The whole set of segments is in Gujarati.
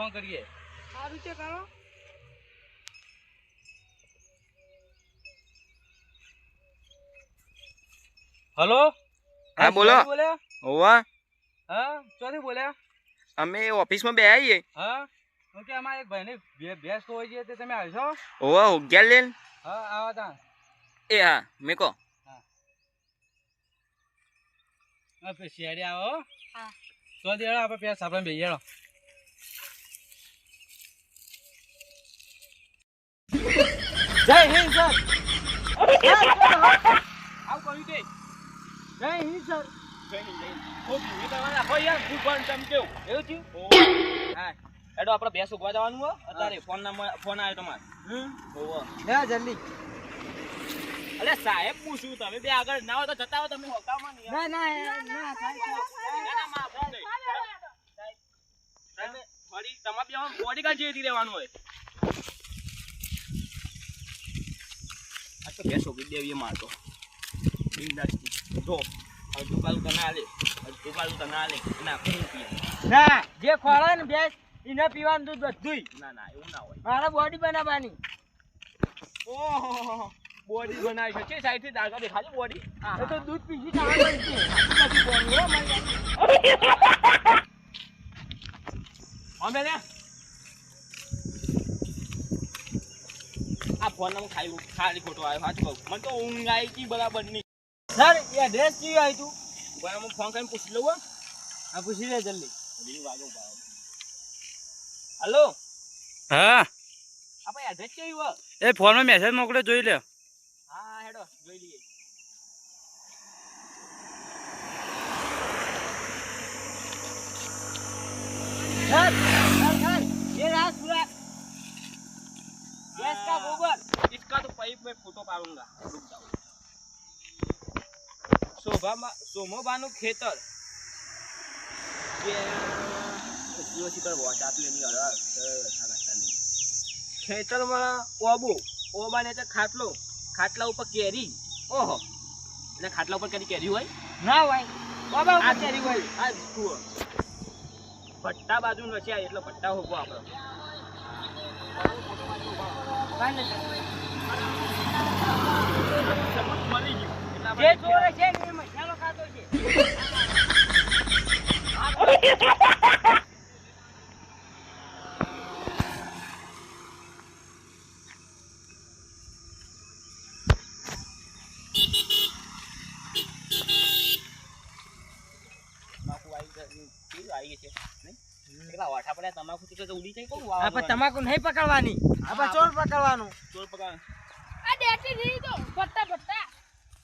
ફોન કરીએ. સારું છે કરો. હલો? હા, બોલો. હોવા. હા ચોથી બોલ્યા? અમે ઓફિસમાં બે આવીએ. હા હું કે અમારે એક ભાઈને બે ભેંસ તો હોય છે તે તમે આવશો? હોવા ઉગ્યા લેન હા આવા તા એ હા મેકો હા. પછી શિયાળી આવો. હો. હા. તો દેડો આપણે પેલા આપણે બે જય હિન્દ સર. આવું કહ્યું તે. જય હિન્દ સર. ખૂબ ભૂમિ તમારે રાખો યાર ખૂબ પણ ચમક્યો એવું થયું? હા. એડો આપણે જવાનું હો. અત્યારે ફોન ના ફોન આવ્યો તમારે. ઓહો. લે જલ્દી. અલે સાહેબ પૂછું તમે બે આગળ. ના હોય તો જતા હો તમે હોકામાં નહીં ના ના ના થાય ના, ના, માં ફોન નહીં. તમે ફરી તમારે બે આમ જેવી રહેવાનું હોય આ તો ભેંસ ઉગી દેવી મારતો બિંદાસથી જો અડધું પાલું તને આલે અડધું પાલું તને આલે ના હું પીએ ના જે ખોળે ને ભેંસ એને પીવાનું દૂધ બધુંય. ના ના એવું ના હોય. મારે બોડી બનાવવાની. ઓહો બોડી બનાવી છે. કે સાઈડથી દાગા દેખાડી બોડી એ તો દૂધ પીસી ખાવાનું છે. પછી બોડી હો મારી અમે ને ફોન માં ખાલી ખાલી ખોટો આવ્યો સાચું કહું મને તો ઊંઘ આવી હતી બરાબર નહીં સર એ ડ્રેસ કેવી આવી તું પણ હું ફોન કરીને પૂછી લઉં હો. આ પૂછી લે જલ્દી હજી વાગે ઉભા રહો. હલો હા આ ભાઈ એડ્રેસ કેવી હોય એ ફોનમાં મેસેજ મોકલ્યો જોઈ લે હા હેડો જોઈ લઈએ सर सर सर ये रहा पूरा गैस का गोबर इसका तो पाइप में फोटो पाडूंगा रुक जाओ શોભામાં સોમોબાનું ખેતર ખેતરમાં ઓબો ઓબાને તો ખાટલો ખાટલા ઉપર કેરી ઓહો એટલે ખાટલા ઉપર કદી કેરી હોય ना भाई बाबा આ ऊपर કેરી હોય આ જુઓ ભટ્ટા બાજુ નથી આ એટલે ભટ્ટા હોગો આપણો સબૂત મળી ગયું એટલે જે ચોરે છે ને એ મસાલો ખાતો છે. તમાકુ નહીં? પકડવાની. ચોર પકડવાનું. ચોર પકડ ડેટી દીધી તો ભટ્ટા ભટ્ટા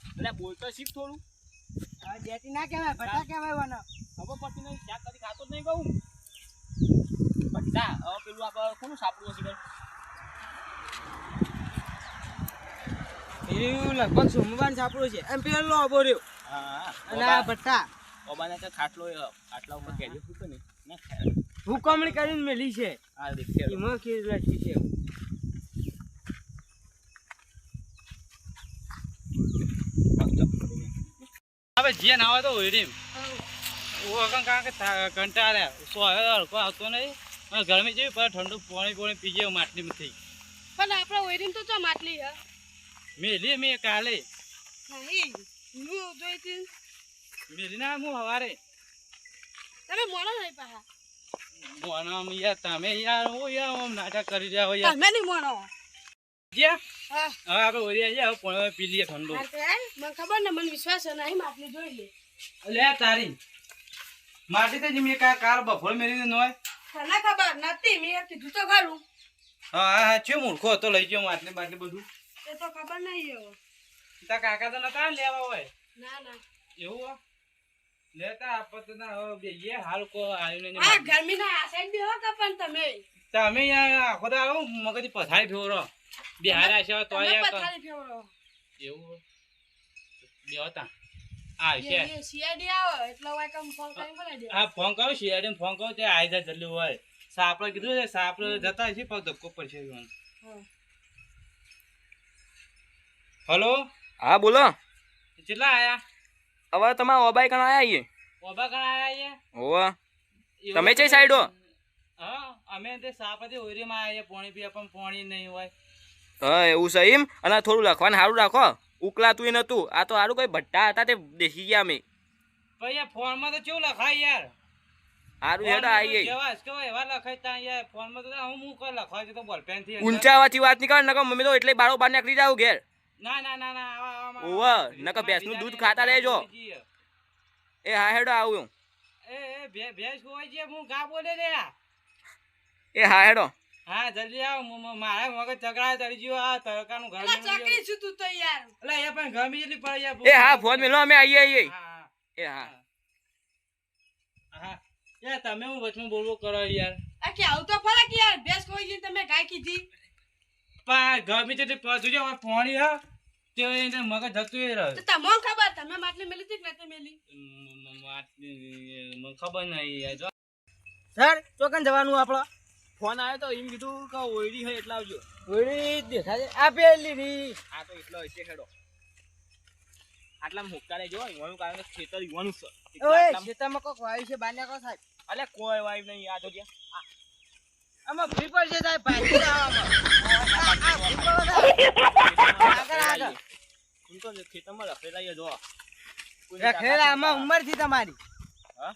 એટલે બોલતો શીખ થોડું. આ બેટી ના કહેવાય ભટ્ટા કહેવાય વાના હવે પછી નહીં ક્યાં કદી ખાતો જ નહીં કહું. ભટ્ટા હવે પેલું આપણે કોનું સાપડું હશે ભાઈ એવું લગભગ સોમવાન સાપડું છે. એમ પેલો અબો રહ્યો. અને આ ભટ્ટા ઓબાને તો ખાટલો ખાટલા ઉપર કેજો ને ના. હુકમણી કરીને મેલી છે. આ દેખે એમાં લખી છે. હવે જે ના આવે તો ઓઈડીમ ઓ કારણ કે થા- સો હળકો આવતો નહીં. અને ગરમી જેવી પણ ઠંડુ પાણી પાણી પીજે માટલીમાંથી પણ આપણે ઓઈરીમ તો ચો માટલી હે. મેલી મેં કાલે. નહીં હું જોઈ મેલી ના હું હવારે. તમે મોણો નહીં યાર તમે યાર હું યાર નાટક કરી રહ્યા હોય યાર. તમે નહીં મોણો હવે આપણે ઓરી આવીએ હવે પાણી પી લઈએ ઠંડુ તો મને ખબર ને મને વિશ્વાસ છે નહીં માટલી જોઈ લે. લે તારી. માટી તો મેં કા કાર બફોર મેરી ન હોય? તને ખબર નથી મેં કીધું તો ખરું. હા હા છે મૂર્ખો તો લઈ ગયો માટલી માટલી બધું. એ તો ખબર નહીં હવે તારા કાકા તો નતા લેવા હોય? ના ના. એવું હો? લેતા આપત ના હવે બે એ હાલ કો આવ્યું ને આ ગરમી ના આ સાઈડ બેહો કપન તમે. તમે આ આખો દા આવો મગજ પથારી ફેવરો. બિહાર છે તો તમે યાર પથારી ફેરવો. એવું બે હતા. આ છે. એ આવે એટલે હોય કમ ફોન કરીને દે. આ ફોન કરો? શિયાળી ફોન કરો? તે આવી જાય જલ્દી હોય. સાપડે કીધું છે સાપડે જતા છે પણ ધક્કો પડશે હા. હલો? હા બોલો. કેટલા આયા? હવે તમારા ઓબાઈ કણ આયા છીએ? ઓબા કણ આયા છીએ હોવા. તમે કઈ સાઈડ? હો? હા અમે તે સાપથી ઓરીમાં આયા પોણી પીએ પણ પોણી નહીં હોય. હા એવું છે એમ? અને થોડું લખવાનું સારું રાખો. ઉકલાતું નતું. આ તો સારું કઈ ભટ્ટા હતા તે દેખી ગયા અમે. ભાઈ ફોનમાં તો કેવું લખાય યાર? સારું હેડો ફોનમાં તો આવીએ જેવા જ કહેવાય એવા લખાય ત્યાં યાર. ફોનમાં તો હું હું કઈ લખાય છે તો બોલપેનથી ઊંચા અવાજથી વાત નીકળ નકર મમ્મી તો એટલે બારો બાર નીકળી જાવ ઘેર. ના ના ના ના ઓવે, નકર ભેંસનું દૂધ ખાતા રહેજો. એ હા હેડો આવું. એ ભેંસ છે હું ગા બોલે રે એ હા હેડો. હા જલ્દી આવ. મારા મગજ ચકડા ચડી ગયો આ તડકાનું ઘર ચકરી છું તું તો યાર એટલે એ પણ ગમી જેટલી પડી યાર એ હા ફોન મેલો અમે આઈએ આઈએ. હા એ હા. હા. યાર તમે હું વચમાં બોલવો કરો યાર? આ કે આવ તો ફરક યાર. બેસ કોઈ જઈને તમે ગાય કીધી. પણ ગમી જેટલી પડી જો હવે પાણી હા. તે એને મગજ જતું એ રહ્યો. તો તમને ખબર? તમે માટલી મેલી હતી કે નતી મેલી? મ- મ- મ- મને ખબર નહીં યાર. જો. સર ચોકન જવાનું આપણો. ફોન આવ્યો તો એમ કીધું કે ઓયડી હોય એટલે આવજો. ઓયડી દેખાય આ પેલી રી આ તો એટલો હશે હેડો. આટલા મુક્કા લેજો યુવાનું કારણ કે ખેતર યુવાનું છે. ઓય ખેતરમાં કોક વાયુ છે બાને કો સાહેબ. અલે કોઈ વાયુ નહીં આ તો જ્યાં. આમાં ફ્રી પર છે સાહેબ ભાઈ આમાં. આ ફ્રી પર આગળ, આગળ. હું તો ખેતરમાં રખેલા જ. જો રખેલા આમાં ઉંમરથી તમારી. હા?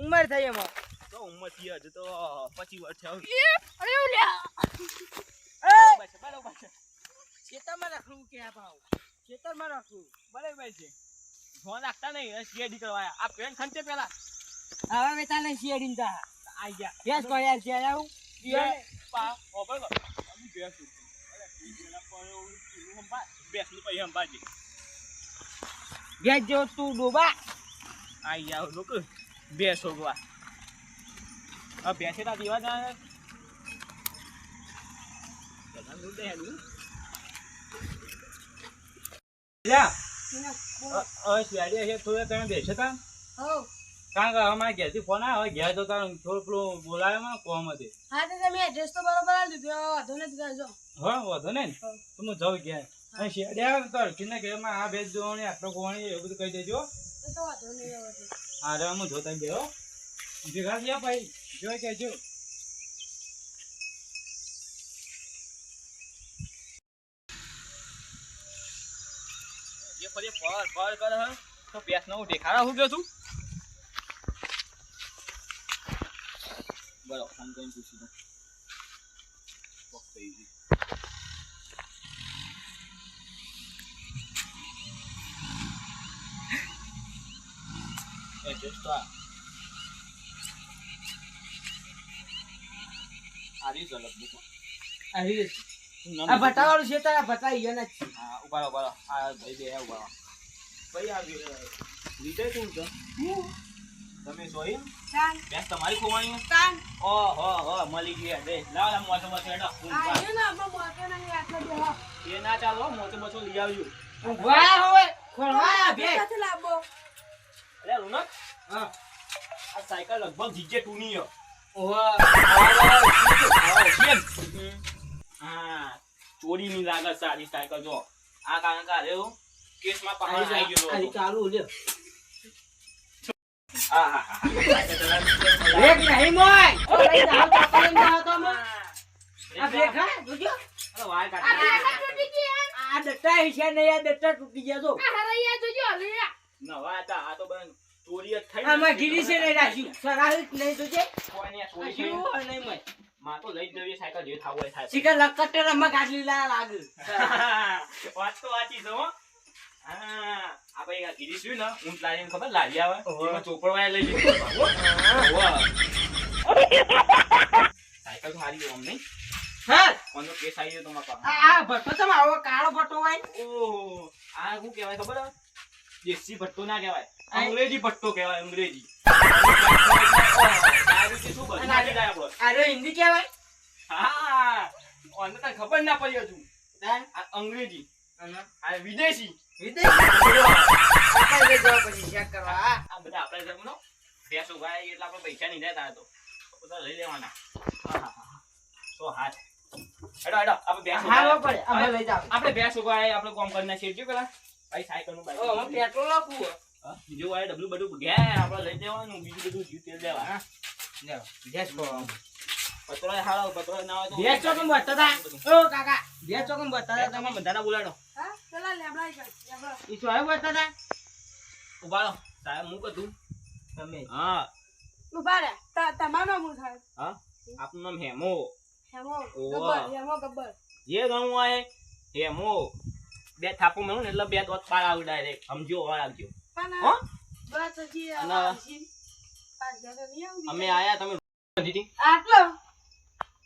ઉંમર થઈ એમાં. તો ઉંમરથી હજુ તો પચીસ વર્ષ થયા બરોબર છે બરોબર ખેતરમાં રાખવું કે આ ભાવ? ખેતરમાં રાખવું? બરાબર છે. ફોન રાખતા નહીં શેડી કરવાયા આ પેન ખંચે પેલા. હવે વેતા ને શિયાળીને તા આઈ ગયા. ગેસ કોઈ યાર છે આવું. બે પા ઓપર કર અમુ બેસ બેસનું પૈ હંબાજી ગેસ જો તું ડોબા. આઈ જાવ લોક. બે સોગવા આ બેસે તા. દીવા જાય કારણ કે અમારે ઘેરથી ફોન આવે ઘેર તો તારું થોડું પેલું બોલાયો મને કોમ હતી. હા તો તમે એડ્રેસ તો બરોબર આલી દીધો. વાંધો નથી કરજો હા વાંધો નહીં ને. તો હું જાઉં ઘેર. અને શેરડી આવે તો અર્જુનના ઘેરમાં આ ભેજ જોવાની આટલો કોણી એવું બધું કહી દેજો. હા રે હું જોતા બેહો ભેગા ગયા ભાઈ. જોઈ કહેજો ફરી ફળ ફળ કરે હે. તો બેસ નો દેખાડા હું ગયો તું? બરો ફોન કરીને પૂછી દઉં કોક થઈ ગયું એ આ. આરી ઝલક બુક આવી આ ભટાવાળું છે તારા ભટા ઈયો નથી હા ઉભારો ઉભારો આ ભાઈ બે ઉભારો ભાઈ આ વિજય કોણ છે? તમે સોઈ બેસ તમારી ખોવાની કાન ઓહો હો મળી ગયા. દે લાવ લાવ મોટો મોટો હેડો. એ ના ચાલો મોટો મોટો લઈ આવજો. વાહ હોય ખોલવા બે. લાવવો અરે રોનક. હા. આ સાયકલ લગભગ જીજે ટુ ની હો ચોરી લાગે સારી સાયકલ જો આ કારણ કે અરે કેસમાં ગયો ચાલુ લ્યો એક નહીં મોય આ જોજો અરે વાય આ કાઢી આ ડટ્ટા છે ને ડટ્ટા તૂટી ગયા તો આ હરૈયા જોજો હરૈયા નવા હતા આ તો બન ચોરી જ થઈ આમાં ગીરી છે ને રાખ્યું સરાહિત નહીં તો ચોરી હોય નહીં મય. માં તો લઈ જ સાયકલ જે થાવું હોય થાય શિકર લકટર ગાડલી લા લાગે. વાત તો વાંચી હા. આ ભાઈ આ ગીરી શું ને? ઊંટ લારીને ખબર? લારી આવે? એમાં ચોપડવાય લઈ લીધું સાયકલ તો હારી ગયો નહીં? હા. કોનો કેસ આવી ગયો તમારા પાસે આ ભટ્ટો તમે આવો કાળો ભટ્ટો હોય ઓહો. આ શું કહેવાય ખબર? દેશી ભટ્ટો ના કહેવાય. આ- અંગ્રેજી પટ્ટો કહેવાય અંગ્રેજી. આપણો. રહ્યો હિન્દી કહેવાય? હા તને ખબર ના પડી હજુ. અંગ્રેજી. આ વિદેશી. વિદેશ? આપણે જવા પછી ચેક કરવા આ બધા આપણે જમનો ભેંસ ઉગાડી એટલે આપણે પૈસા નહીં દેતા તો. બધા લઈ લેવાના. હા, હા, હા. તો હાથ. હેડો હેડો આપણે ભેંસ ઉગાડી. પડે. અમે લઈ જાવ આપણે ભેંસ આપણે કોમ કરી નાખીએ પેલા. ભાઈ સાયકલનું ઓ પેટ્રોલ આપવું હા, બીજું વાય ડબલું બધું ગયા આપણે લઈ દેવાનું બીજું બધું જીવ. તેલ દેવા હા ગેસ પતરો હારો પતરો ના હોય તો બે ચોકમ બતા ઓ કાકા ચોકમ તમે? બધાને બોલાડો. હા પેલા લેબડા લેબડા. ઈ સાહેબ હું કીધું તમે. હા. ત- તમારું નામ શું થાય? હા? આપનું નામ હેમો. હેમો ગબ્બર, હેમો ગબ્બર. જે ગણવું હોય હેમો. બે થાપો મેળવું ને એટલે બે દોત પાર આવી ડાયરેક્ટ સમજો વાર આવજો. અમે આયા તમે દીધી? આટલો?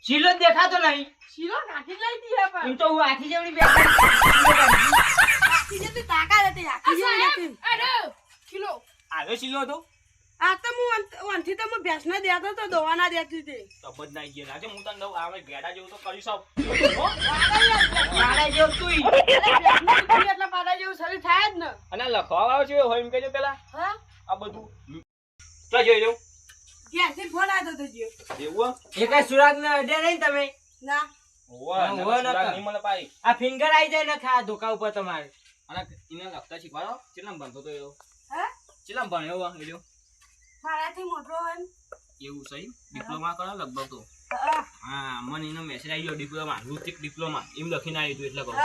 શીલો દેખાતો નહીં. શીલો નાખી લઈ દીધી પણ. તો હું આખી જેવડી બે આખી જેવડી તાકાત હતી, આખી જેવી અરે શીલો આવ્યો શીલો હતો આ તો હું અંત- તો હું ભેંસને દેતો તો દોવાના દેતી હતી. તબજ ના ગયો લાગે હું તને દઉં આવે ગેડા જેવું તો કરી સૌ મારા જેવું તુંય. એટલે ભેંસનું દૂધ પીએ એટલે પાડા જેવું શરીર થાય જ ને. અને લખવા વાળો છે હોય એમ કહેજો પેલા હા? આ બધું તો જોઈ લઉં ઘેરથી ફોન આવ્યો તો જીઓ. એવું એ કઈ ને અડ્યા નહીં તમે ના. નહીં પાઈ આ ફિંગર આવી જાય ને ખા ધોકા ઉપર તમારે અને એને લખતા શીખવાડો કેટલામ ભણતો તો એવો હા? કેટલામ ભણ્યો એવો? મારાથી મોટો હોય એવું સહી ડિપ્લોમા કરો લગભગ તો. હા, મને એનો મેસેજ આવી ગયો ડિપ્લોમા ઋતિક ડિપ્લોમા એમ લખીને આવ્યું હતું એટલે કહું.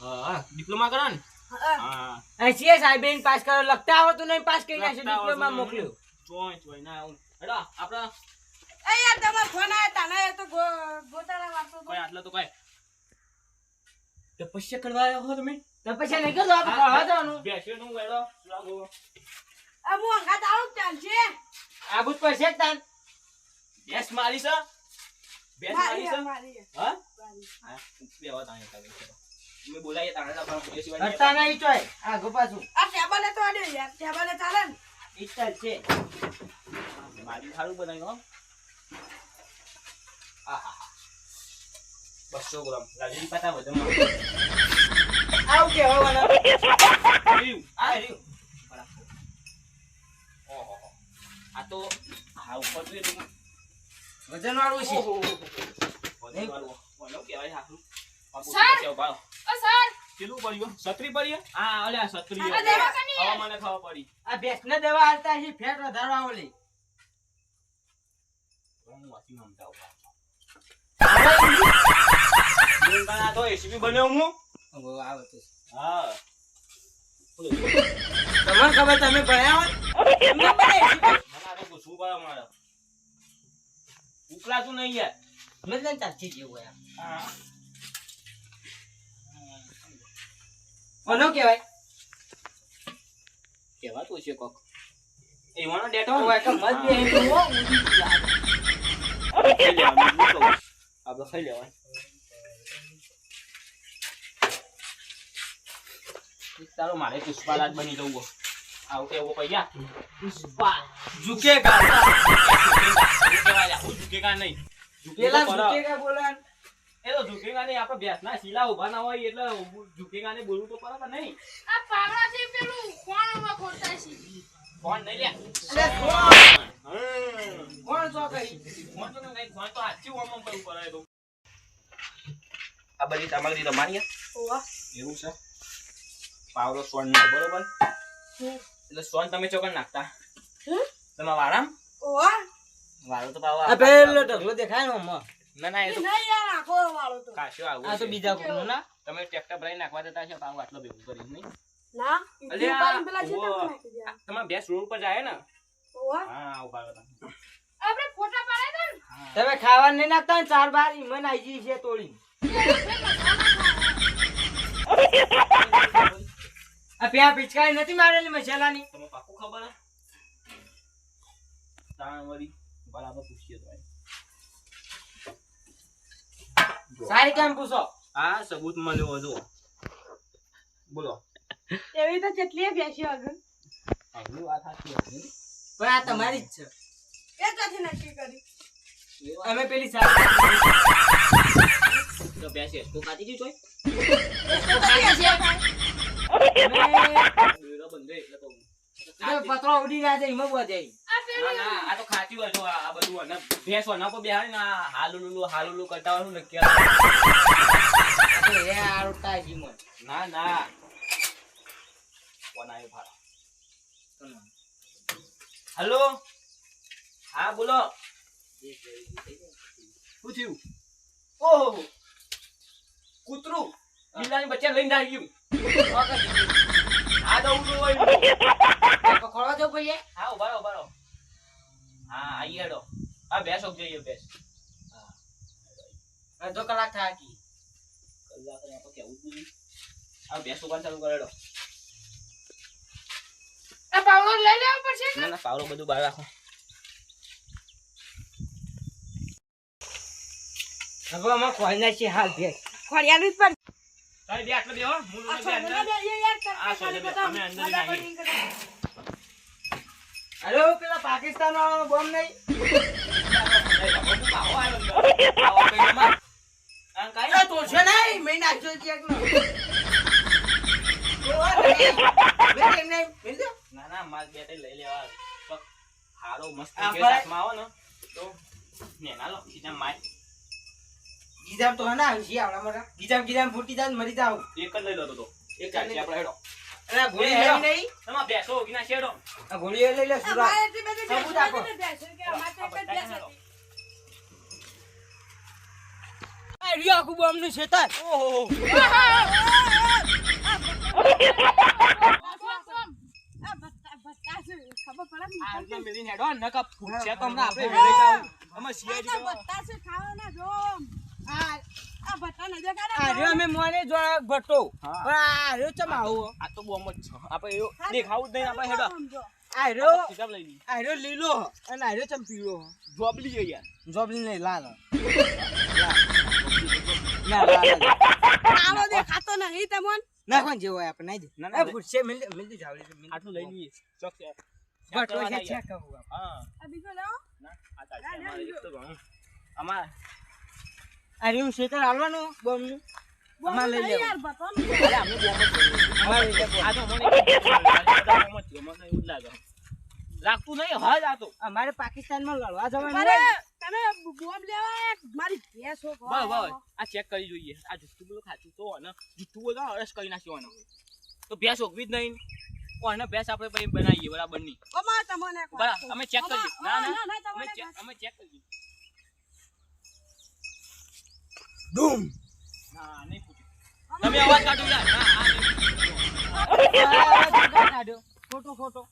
હા, ડિપ્લોમા કરો ને? હા. છીએ સાહેબ પાસ કરો. લખતા આવતું નહીં પાસ કરી નાખશે ડિપ્લોમા મોકલ્યો. ચોય ચોય ના આવું. હેડો આપડા એ યાર તમારો ફોન આવ્યો તાને તો ગોતાળા વાળતો કોઈ આટલો તો કઈ. તપસ્યા કરવા આવ્યો હો તમે? તપસ્યા નહીં કરો આપણે કરવા જવાનું. બેસ્યો નું હેડો લાગો. આ આવું જ ચાલશે. આબુ જ પડશે જ તાન. બેસ મારી છે? બેસ મારી છે? આ, આ. હા. હા બેવા તાણે તમે મેં બોલાઈએ તાણે આપણે બેસી વાળી હટતા નહીં ચોય. આગો પાછું. આ ટેબલે તો અડ્યો યાર. ટેબલે ચાલે ને. ઈસ્ટર છે. મારી સારું બનાવ્યું હો. આહાહા. બસો ગ્રામ. લાલી પાતા વધારે આવું કેવા વાળા આ રહ્યું બરાબર. ઓહો. આ તો હા ઉપર તો વજન વાળું છે ઓહો. વજન વાળું. બોલો. આ પૂછો સર! ઓ સર કેટલું પડ્યું છત્રી પડી હા દેવા કની? હવે મને ખબર પડી આ ભેંસને દવા હાલતા છે ફેટ વધારવા ઓલી હું વાંચી નમતા ઊભા. આ તો એસીપી બન્યો હું આવે હા તમને ખબર તમે ભણ્યા હોય? એમને બનાવી મને આ પૂછવું પડે મારે ઉકલાતું નહીં યાર. મેં તને ચાચી જેવું યાર હા. કોનો કહેવાય કહેવાતું છે કોક. એવાનો ડેટો હોય કે મત બે હિંદુ હો ખાઈ લેવાનું, હું કહું. આપણે ખાઈ લેવાનું. એક તારો મારે પુષ્પારાજ બની જવું. આવું કેવો પૈયા પુષ્પા ઝુકેગા ઝુકેગા. લ્યા, હું ઝુકેગા નહીં. પેલા ઝુકેગા પર. એ તો ઝુકેગા નહીં. આપણે ભેંસના શીલા ઊભા ના હોય એટલે ઝુકેગા ને બોલવું તો પડે નહીં. આ પાવડા છે પેલું. કોણમાં ખોટા છે. ફોન નહીં લે. અરે કોણ. કોણ છો કઈ. ફોન તો નહીં ફોન તો ઓમ આ બધી તમારી તમારી ઓવા. એવું છે? પાવડો સોન નો બરોબર? એટલે સોન તમે ચોકન નાખતા. તમે વારામ વાળો તો પાવા આ પેલો ઢગલો દેખાય ને. ના ના એ તો નહીં યાર આખો વાળો તો. કાશો આવું આ તો બીજા કોનો ના? તમે ટ્રેક્ટર ભરાઈ નાખવા દેતા છો પાવ આટલો ભેગું કરી નહીં? ના અલ્યા, તમારા ભેંસ રોડ પર જાય ને? હા ઊભા રહો તમે. આપણે ફોટા પાડે તો તમે ખાવા નહીં નાખતા ને ચાર બાર ઈમન આઈ ગઈ છે તોડી આ પ્યા પિચકારી નથી મારેલી મસાલાની. તમે પાકું ખબર હે? તાણ વળી બરાબર પૂછીએ તો સારી કેમ પૂછો. હા સબૂત મળ્યો હતો. બોલો. એવી તો જેટલી બેસી આગળ? આગળ વાત હતી. પણ આ તમારી જ છે. એ ક્યાંથી નક્કી કરી. અમે પેલી સાથે તો બેસી તો કાઢી દીધું પતરો ઉડી ના જાય એમાં બધે ના ના આ તો ખાચી હોય આ બધું અને ભેંસ હોય નાખો બેહાડી ને હાલુલુલુ હાલુલુ કરતા હોય એ આરોટા જીમન ના ના. કોણ આવ્યો ભાડો? હલો? હા બોલો. શું થયું? ઓહો કૂતરું. બિલાની બચ્ચા લઈને આવી ગયું. તો હોય ખોળવા હા ઊભા રહો હા આઈ હેડો. આ ભેંસ ઓક જઈએ ભેંસ અડધો કલાક થાય કી કલાક ને આપણે કેવું જ આ ભેંસ ઊભા ચાલુ કરેડો આ પાવડો લઈ લેવો પડશે ના ના પાવડો બધું બહાર રાખો. હવે અમે ખોઈ નાખીએ હાલ ભેસ ખોડિયાનું જ પણ તારી બે આટલો બેહો હું આ બે અંદર. બે આ અમે અંદર. અરે પેલા પાકિસ્તાન વાળાનો બોમ્બ નહીં. ના ના માલ બે લઈ લેવા. હારો મસ્ત આવો ને તો નેના લો સીધા માર. ગીજામ તો હના છે આવડા મોટા. ગીજામ ગીજામ ફૂટી જાય મરી જાવ. એક જ લઈ લો તો એક ચાલશે આપણે હેડો. અરે ગોળી હેડો. નહીં તમા બેસો ગીના શેડો. આ ગોળી લઈ લે સુરા. સબૂત આપો. નથી ને ભેંસ કે અમારે તો એક જ ભેંસ હતી. આ રિયો આખું બોમ્બનું શેતાન. ઓહો. ખબર પડે ને? હેડો નકા તો હમણાં આપણે જાવ અમે સીઆઈડી ખાવાના ને? જો આવો. જોબલી છે યાર. જોબલી નહીં લાલ. કાળો દેખાતો નહીં તમોન. નાખવાનું જેવો આપણે નાઈ દે. ના, ના, એ મિલ મિલ દે જાવડી આટલું લઈ લઈએ. ચોક છે. ભટ્ટો છે ચેક હા. આ બીજો લેવો? ના આ ચાલશે અમારે આ રિયો શેતાન હાલવાનું બોમ્બનું અમારે લઈ નહીં લેવું અરે લાગતું હજ આ અમારે પાકિસ્તાનમાં લડવા જવાનું તમે બોમ્બ લેવા મારી ભેંસ હો, બસ બસ આ ચેક કરી જોઈએ. આ જુઠ્ઠું બધું ખાતું તો ને. જુઠ્ઠું બોલો અરસ કરી નાખ્યો તો ભેંસ ઓગવી જ નહીં. કોને ભેંસ આપણે પછી બનાવીએ બરાબરની. અમે ચેક કરીએ ના ના અમે ચેક કરીએ ધૂમ ના નહીં. તમે અવાજ કાઢો યાર ના કાઢ્યો. ખોટો ખોટો.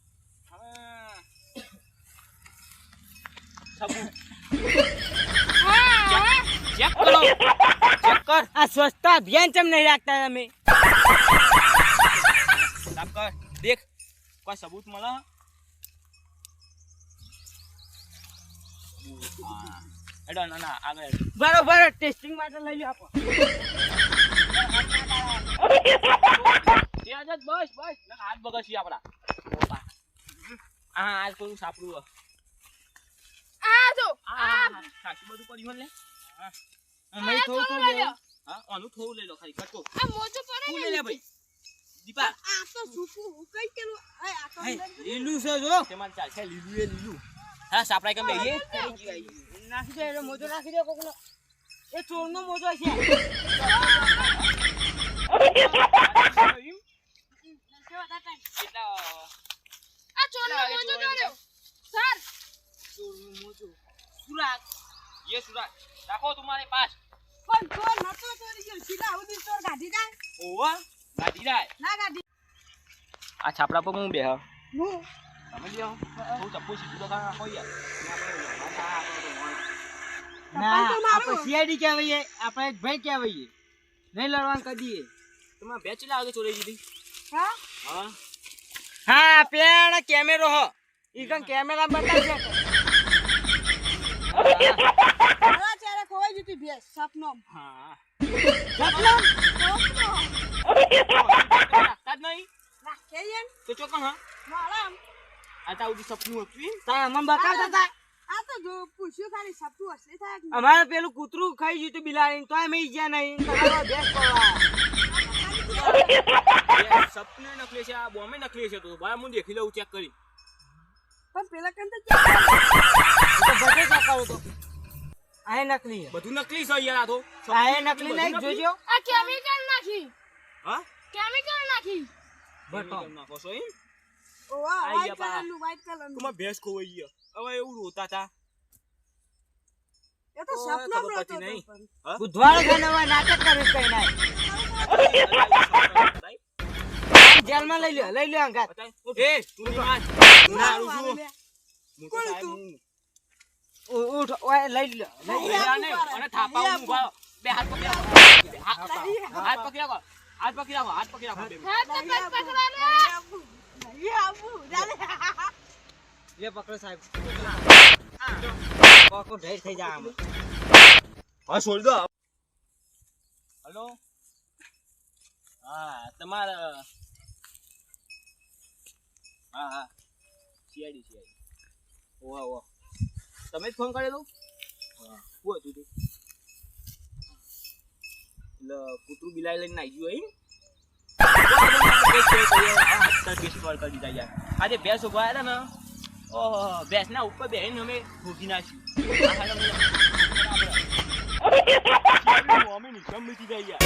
ચેક કરો ચેક કર આ સ્વચ્છતા અભિયાન કેમ નહીં રાખતા તમે સાફ કર દેખ કોઈ સબૂત મળે હા. હેડો ના ના આગળ બરોબર ટેસ્ટિંગ માટે લઈ લો આપો. ત્યાં જ બસ બસ. હાથ બગસી આપડા હા આજ કોઈ સાપડું આ જો, આ ખાસું બધું પડ્યું હે. લે હા અમે થોડું થોડું લઈ લો. હા આનું થોડું લઈ લો ખાલી કટકો આ મોજું પડે લે ભાઈ. દીપા. આ તો સૂકું તો લીલું છે જો. તેમાં લીલું એ લીલું. હા સાપડાઈ કેમ બેહીએ. નાખી દે મોજો નાખી દે કોકનો એ ચોરનો મોજો છે આ ચોરનો મોજો તો સર ચોરનો મોજો સુરાગ ये સુરાગ રાખો તમારે પાસ પણ ચોર નતો ચોરી ગયો સીધા ઉદી છાપડા પર હું બેહ? હું? તમે લ્યો હું ચપ્પુ સીધું તો કાં ના આપણે સીઆઈડી કહેવાય આપણે ભાઈ કહેવાય નહીં લડવાનું કદીએ તમારે બે ચીલા ચોરી દીધી. હા? હા. હા પેલા કેમેરો હ. ઈ કન કેમેરા બતાવશે ચારે ખોવાઈ જતી ભેંસ, સપનો. હા. સપનો? સપનો. રાખતા નહીં. રાખે એમ? તો ચોકન હા. મારા આમ. આ સપનું હતું તા અમને બતાવતા હતા? આ તો જો પૂછ્યું ખાલી સપનું અસલી થાય અમારે પેલું કૂતરું ખાઈ ગયું તું બિલાડી તો મેં ગયા નહીં. તમારો સપનું નકલી છે આ બોમ્બે નકલી છે તો. ભાઈ હું દેખી લઉં ચેક કરી. પણ પેલા કંઈ તો બધે ચકાવો તો. આ નકલી બધું નકલી છે યાર આ તો. આ નકલી નહીં જોજો. આ કેમિકલ નાખી. હા? કેમિકલ નાખી. બટો. નાખો છો એમ? આઈ વ્હાઈટ ગયા ભેંસ ખોવાઈ હવે એવું રોતા હતા એ તો નહીં. ખાને નાટક કઈ ના જેલમાં લઈ લ્યો લઈ લ્યો અંગાત એ તું તો છું. લે. કોણ તું? ઉઠ ઓય લઈ લઈ લઈ. અને અને થાપા ઊભા બે હાથ પકડી રાખો. હાથ પકડી રાખો. હાથ પકડી રાખો. હાથ રાખો. લે પકડો સાહેબ. કોકો ઢેર થઈ જાય આમ. હા છોડી દો. હલો? હા તમારા હા હા. શિયાળી સીઆઈડી ઓવા ઓવા તમે જ ફોન કરેલો હા. શું હતું તે? એટલે કૂતરું બિલાઈ લઈને આવી ગયું એમ? આજે ભેંસ ઊભા હતા ને? ઓહો ભેંસના ઉપર બેહીને અમે ભોગી નાખ્યું અમે ની મૂકી યાર